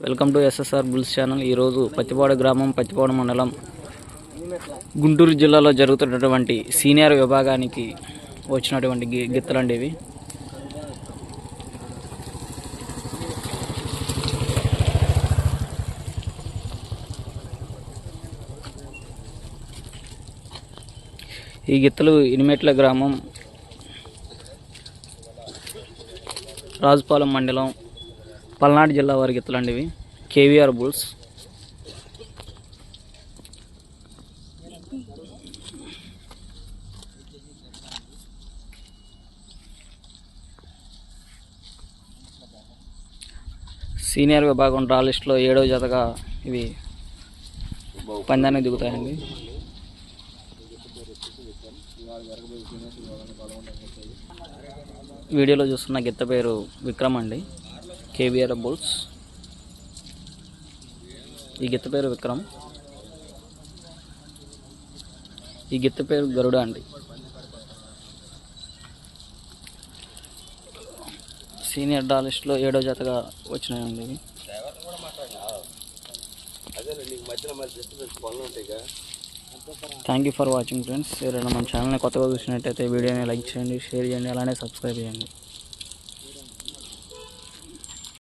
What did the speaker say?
Welcome to SSR bulls channel. ఈరోజు పత్తిపాడు గ్రామం పత్తిపాడు మండలం గుంటూరు జిల్లాలో జరుగుతున్నటువంటి సీనియర్ విభాగానికి వచ్చినటువంటి గి- గిత్తలండి ఇవి. ఈ గిత్తలు ఇనిమెట్ల గ్రామం రాజుపాలెం మండలం పల్నాడు జిల్లా వారి గిత్తలండి ఇవి. KVR bulls. సీనియర్ విభాగం డ్రా లిస్ట్లో ఏడవ జతగా ఇవి పందానికి దిగుతాయండి. వీడియోలో చూస్తున్న గిత్త పేరు విక్రమ్ అండి. KVR bulls. ఈ గిత్త పేరు విక్రమ్. ఈ గిత్త పేరు గరుడ అండి. సీనియర్ డాలిస్ట్లో ఏడో జతగా వచ్చినాయండి ఇవి. Thank you for watching friends ఎవరైనా మన ఛానల్ని కొత్తగా చూసినట్టయితే వీడియోని లైక్ చేయండి షేర్ చేయండి అలానే సబ్స్క్రైబ్ చేయండి.